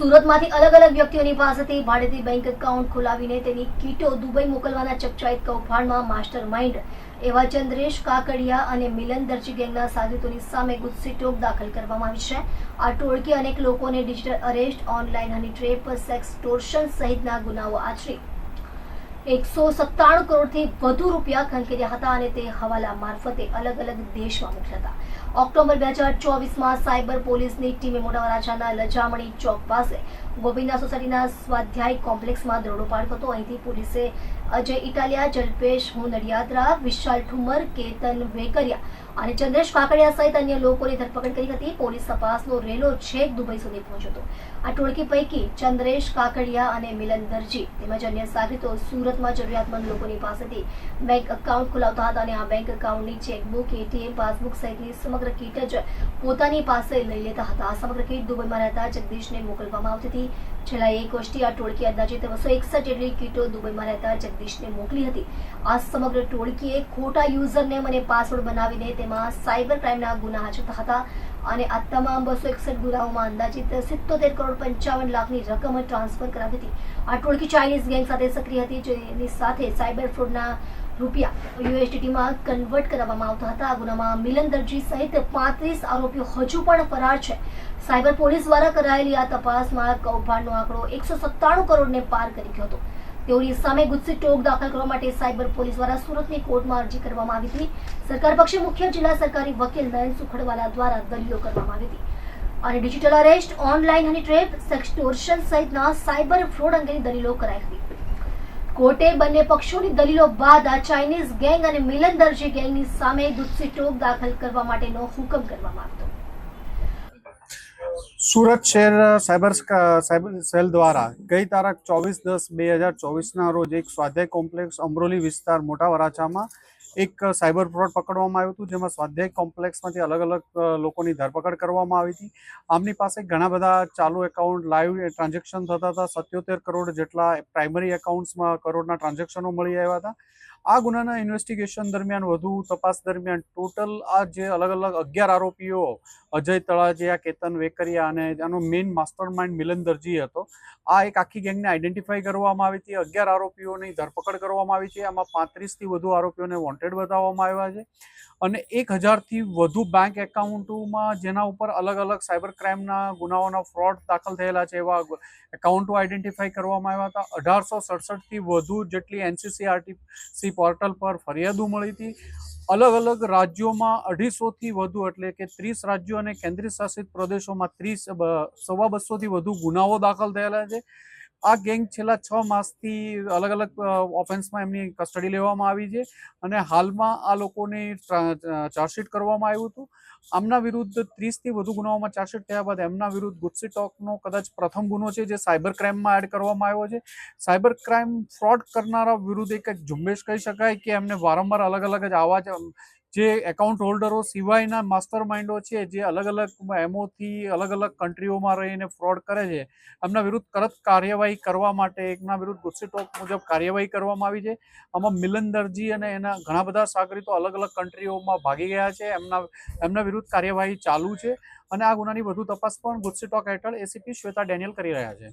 સુરતમાંથી અલગ અલગ વ્યક્તિઓની પાસેથી ભાડેથી બેંક એકાઉન્ટ ખોલાવીને તેની કીટો દુબઈ મોકલવાના ચકચાઈત કૌભાંડમાં માસ્ટર માઇન્ડ. એવા ચંદ્રેશ કાકડિયા અને મિલન દરજી ગેંગના સાધુતોની સામે ગુસ્સી ટોક દાખલ કરવામાં આવી છે. આ ટોળકી અનેક લોકોને digital arrest, online honey trap, sextortion સહિતના ગુનાઓ આચરી. એકસો સત્તાણું કરોડથી વધુ રૂપિયા ખંખેર્યા હતા અને તે હવાલા મારફતે અલગ અલગ દેશમાં મોકલ્યા હતા. ઓક્ટોબર બે હજાર ચોવીસમાં સાયબર પોલીસની ટીમે મોટા વરાછાના લજામણી ચોક પાસે ગોવિંદા સોસાયટીના સ્વાધ્યાય કોમ્પ્લેક્સમાં દરોડો પાડ્યો હતો. અહીંથી પોલીસે અજય ઇટાલિયા, જલ્પેશ હોનડિયાદરા વિશાલ ઠુમર, કેતન વેકરિયા અને ચંદ્રેશ કાકડિયા સહિત અન્ય લોકોની ધરપકડ કરી હતી. પોલીસ તપાસનો રેલો છેક દુબઈ સુધી પહોંચ્યો હતો. આ ટોળકી પૈકી ચંદ્રેશ કાકડિયા અને મિલન દરજી તેમજ અન્ય સાગરીતો સુરતમાં જરૂરિયાતમંદ લોકોની પાસેથી બેંક એકાઉન્ટ ખોલાવતા હતા અને આ બેંક એકાઉન્ટની ચેકબુક, એટીએમ, પાસબુક સહિતની સમગ્ર કીટ જ પોતાની પાસે લઈ લેતા હતા. સમગ્ર કીટ દુબઈમાં રહેતા જગદીશને મોકલવામાં આવતી હતી. છેલ્લા એક વર્ષથી આ ટોળકી અંદાજે બસો એકસઠ જેટલી કીટો દુબઈમાં રહેતા જગદીશને મોકલી હતી. આ સમગ્ર ટોળકીએ ખોટા યુઝરનેમ અને પાસવર્ડ બનાવીને તેમાં સાયબર ક્રાઇમના ગુના આચરતા હતા અને આ તમામ બસો એકસઠ ગુનાઓમાં અંદાજિત સિત્તોતેર કરોડ પંચાવન લાખની રકમ ટ્રાન્સફર કરાવી હતી. આ ટોળકી ચાઇનીઝ ગેંગ સાથે સક્રિય હતી, જેની સાથે સાયબર ફ્રોડના રૂપિયા યુએસડીટીમાં કન્વર્ટ કરવામાં આવતા હતા. આ ગુનામાં મિલન દરજી સહિત પાંત્રીસ આરોપીઓ હજુ પણ ફરાર છે. સાયબર પોલીસ દ્વારા કરાયેલી આ તપાસમાં કૌભાંડનો આંકડો એકસો સત્તાણું કરોડને પાર કરી ગયો હતો. તેઓની સામે ગુસ્સે ટોક દાખલ કરવા માટે સાયબર પોલીસ દ્વારા સુરતની કોર્ટમાં અરજી કરવામાં આવી હતી. સરકાર પક્ષે મુખ્ય જિલ્લા સરકારી વકીલ નયન સુખડવાલા દ્વારા દલીલો કરવામાં આવી હતી. અને digital arrest, online honey trap sextortion સહિતના સાયબર ફ્રોડ અંગેની દલીલો કરાઈ હતી. કોર્ટે બંને પક્ષોની દલીલો બાદ આ ચાઇનીઝ ગેંગ અને મિલન દરજી ગેંગની સામે ગુસ્સે ટોક દાખલ કરવા માટેનો હુકમ કરવામાં આવ્યો સુરત શહેર સાયબર સાયબર સેલ દ્વારા ગઈ તારીખ ચોવીસ દસ બે હજાર ચોવીસના રોજ એક સ્વાધ્યાય કોમ્પ્લેક્સ અમરોલી વિસ્તાર મોટા વરાછામાં એક સાયબર ફ્રોડ પકડવામાં આવ્યું હતું. જેમાં સ્વાધ્યાય કોમ્પ્લેક્સમાંથી અલગ અલગ લોકોની ધરપકડ કરવામાં આવી હતી. આમની પાસે ઘણા બધા ચાલુ એકાઉન્ટ, લાઈવ ટ્રાન્ઝેક્શન થતા હતા. સત્યોતેર કરોડ જેટલા પ્રાઇમરી એકાઉન્ટ્સમાં કરોડના ટ્રાન્ઝેક્શનો મળી આવ્યા હતા. આ ગુનાના ઇન્વેસ્ટિગેશન દરમિયાન વધુ તપાસ દરમિયાન ટોટલ આ જે અલગ અલગ અગિયાર આરોપીઓ, અજય તળાજિયા કેતન વેકરિયા અને આનો મેઇન માસ્ટર માઇન્ડ હતો. આ એક આખી ગેંગને આઈડેન્ટિફાઈ કરવામાં આવી હતી. અગિયાર આરોપીઓની ધરપકડ કરવામાં આવી છે. આમાં પાંત્રીસથી વધુ આરોપીઓને વોન્ટેડ બતાવવામાં આવ્યા છે. અને એક હજારથી વધુ બેંક એકાઉન્ટોમાં જેના ઉપર અલગ અલગ સાયબર ક્રાઇમના ગુનાઓના ફ્રોડ દાખલ થયેલા છે એવા એકાઉન્ટો આઈડેન્ટિફાઈ કરવામાં આવ્યા હતા. અઢારસો સડસઠથી વધુ જેટલી એનસીસીઆરટીસી પોર્ટલ પર ફરિયાદો મળી હતી. અલગ અલગ રાજ્યોમાં અઢીસોથી વધુ એટલે કે ત્રીસ રાજ્યો અને કેન્દ્રીય શાસિત પ્રદેશોમાં ત્રીસ સવા બસોથી વધુ ગુનાઓ દાખલ થયેલા છે. આ ગેંગ છેલ્લા છ માસથી અલગ અલગ ઓફેન્સમાં એમની કસ્ટડી લેવામાં આવી છે અને હાલમાં આ લોકોને ચાર્જશીટ કરવામાં આવ્યું હતું. આમના વિરુદ્ધ ત્રીસથી વધુ ગુનાઓમાં ચાર્જશીટ થયા બાદ એમના વિરુદ્ધ ગુસ્સી ટોકનો કદાચ પ્રથમ ગુનો છે જે સાયબર ક્રાઇમમાં એડ કરવામાં આવ્યો છે. સાયબર ક્રાઇમ ફ્રોડ કરનારા વિરુદ્ધ એક ઝુંબેશ કહી શકાય કે એમને વારંવાર અલગ અલગ જ આવા જે એકાઉન્ટ હોલ્ડરો સિવાયના માસ્ટર માઇન્ડો છે, જે અલગ અલગ એમઓથી અલગ અલગ કન્ટ્રીઓમાં રહીને ફ્રોડ કરે છે, એમના વિરુદ્ધ કરત કાર્યવાહી કરવા માટે, એમના વિરુદ્ધ ગુસ્સી ટોક મુજબ કાર્યવાહી કરવામાં આવી છે. આમાં મિલન દરજી અને એના ઘણા બધા સાગરીતો અલગ અલગ કન્ટ્રીઓમાં ભાગી ગયા છે, એમના એમના વિરુદ્ધ કાર્યવાહી ચાલુ છે અને આ ગુનાની વધુ તપાસ પણ ગુસ્સી ટોક હેઠળ એસીપી શ્વેતા ડેનિયલ કરી રહ્યા છે.